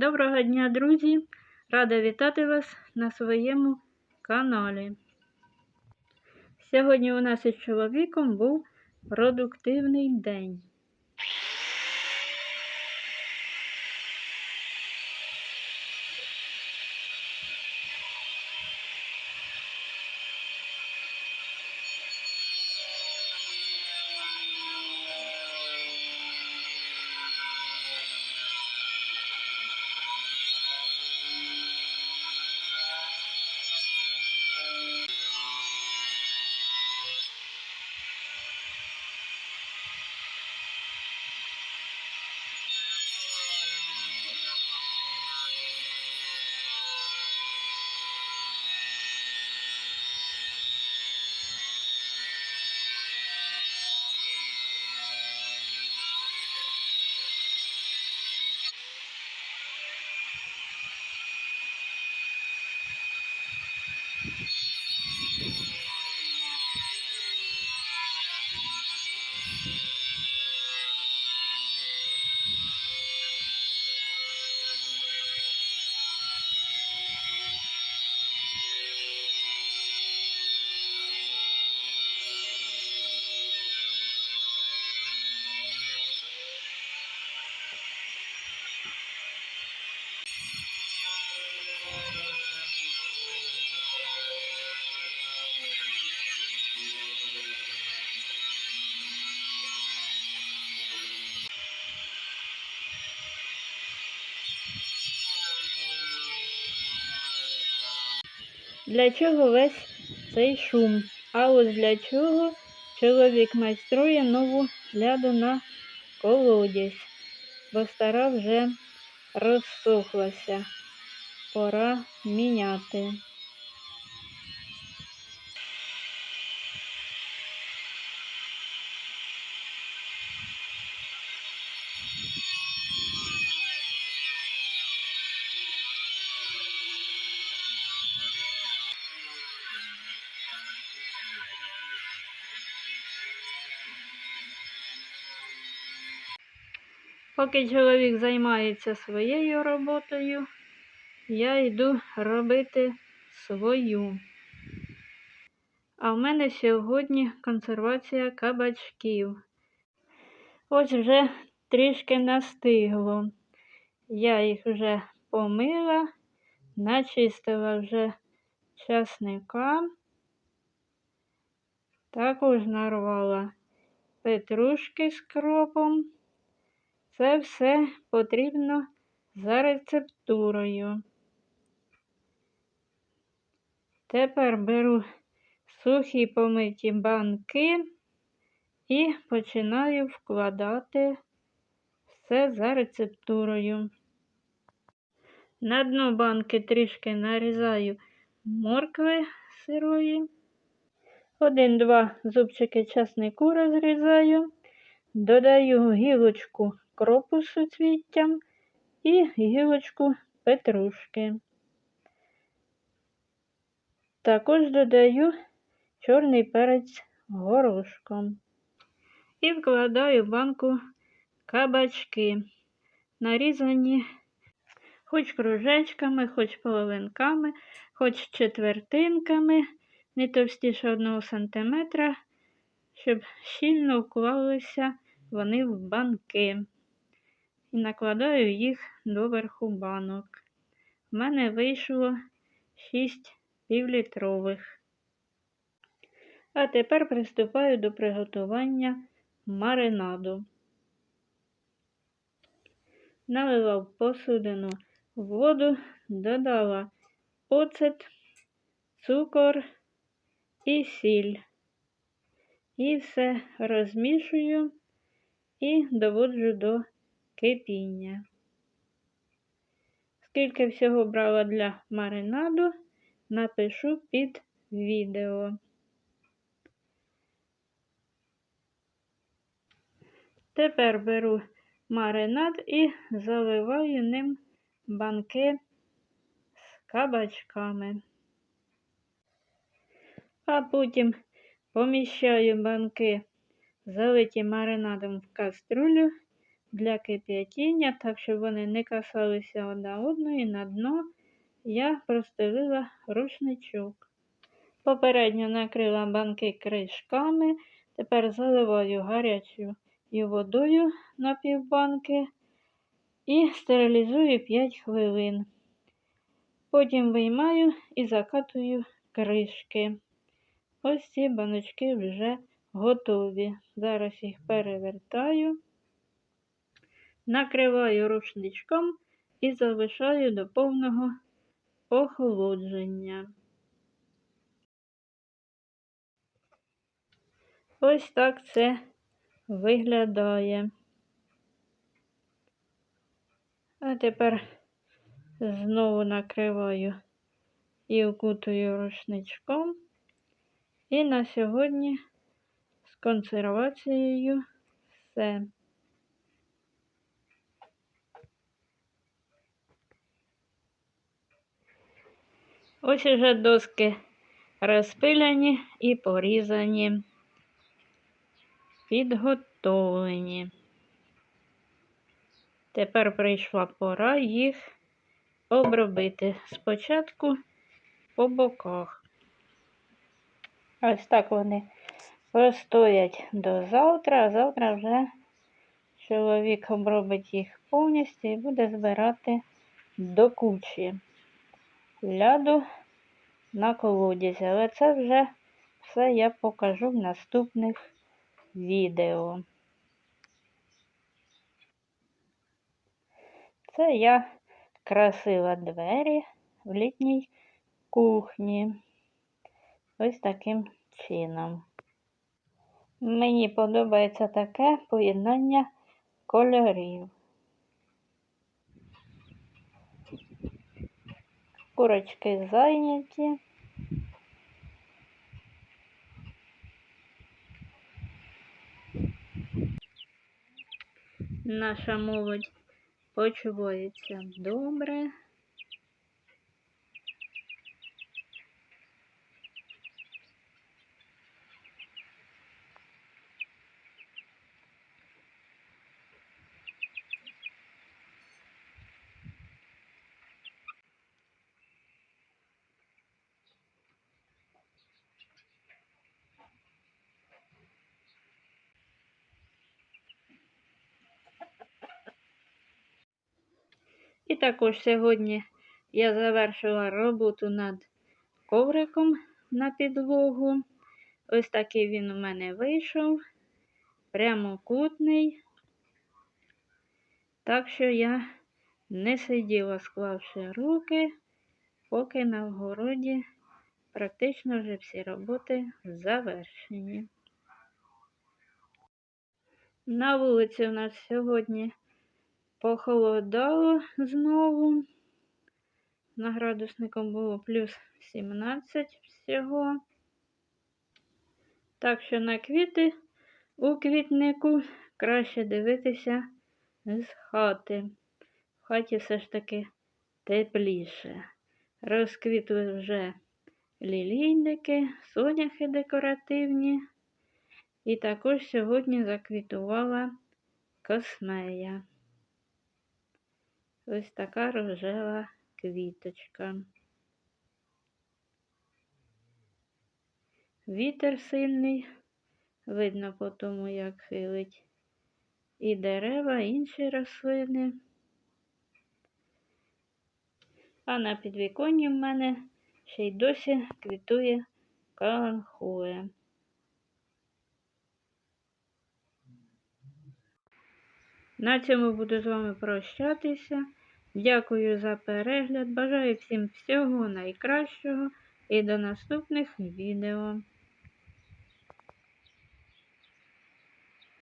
Доброго дня, друзі! Рада вітати вас на своєму каналі. Сьогодні у нас із чоловіком був продуктивний день. Для чого весь цей шум? А ось для чого чоловік майструє нову ляду на колодязь, бо стара вже розсохлася. Пора міняти. Поки чоловік займається своєю роботою, я йду робити свою. А в мене сьогодні консервація кабачків. Ось вже трішки настигло. Я їх вже помила, начистила вже часника, також нарвала петрушки з кропом. Це все потрібно за рецептурою. Тепер беру сухі помиті банки і починаю вкладати все за рецептурою. На дно банки трішки нарізаю моркви сирої. Один-два зубчики часнику розрізаю, додаю гілочку кропу з суцвіттям і гілочку петрушки. Також додаю чорний перець горошком і вкладаю в банку кабачки, нарізані хоч кружечками, хоч половинками, хоч четвертинками, не товстіше одного сантиметра, щоб щільно вклалися вони в банки і накладаю їх доверху банок. У мене вийшло 6 півлітрових. А тепер приступаю до приготування маринаду. Налила в посудину воду, додала оцет, цукор і сіль. І все розмішую і доводжу до кипіння. Скільки всього брала для маринаду, напишу під відео. Тепер беру маринад і заливаю ним банки з кабачками. А потім поміщаю банки, залиті маринадом в каструлю для кип'ятіння, так щоб вони не касалися одна одної. На дно я простелила рушничок. Попередньо накрила банки кришками. Тепер заливаю гарячою водою на півбанки і стерилізую 5 хвилин. Потім виймаю і закатую кришки. Ось ці баночки вже готові. Зараз їх перевертаю, накриваю рушничком і залишаю до повного охолодження. Ось так це виглядає. А тепер знову накриваю і окутую рушничком. І на сьогодні консервацією все. Ось уже доски розпиляні і порізані, підготовлені. Тепер прийшла пора їх обробити спочатку по боках. Ось так вони простоять до завтра, а завтра вже чоловік обробить їх повністю і буде збирати до кучі ляду на колодязі. Але це вже все я покажу в наступних відео. Це я красила двері в літній кухні. Ось таким чином. Мені подобається таке поєднання кольорів. Курочки зайняті. Наша молодь почувається добре. І також сьогодні я завершила роботу над ковриком на підлогу. Ось такий він у мене вийшов, прямокутний. Так що я не сиділа, склавши руки, поки на вгороді практично вже всі роботи завершені. На вулиці у нас сьогодні Похолодало знову. На градусником було плюс 17 всього. Так що на квіти у квітнику краще дивитися з хати. В хаті все ж таки тепліше. Розквітли вже лілійники, соняхи декоративні. І також сьогодні заквітувала космея. Ось така рожева квіточка. Вітер сильний, видно по тому, як хилить. І дерева, і інші рослини. А на підвіконні в мене ще й досі квітує каланхоя. На цьому буду з вами прощатися. Дякую за перегляд. Бажаю всім всього найкращого і до наступних відео.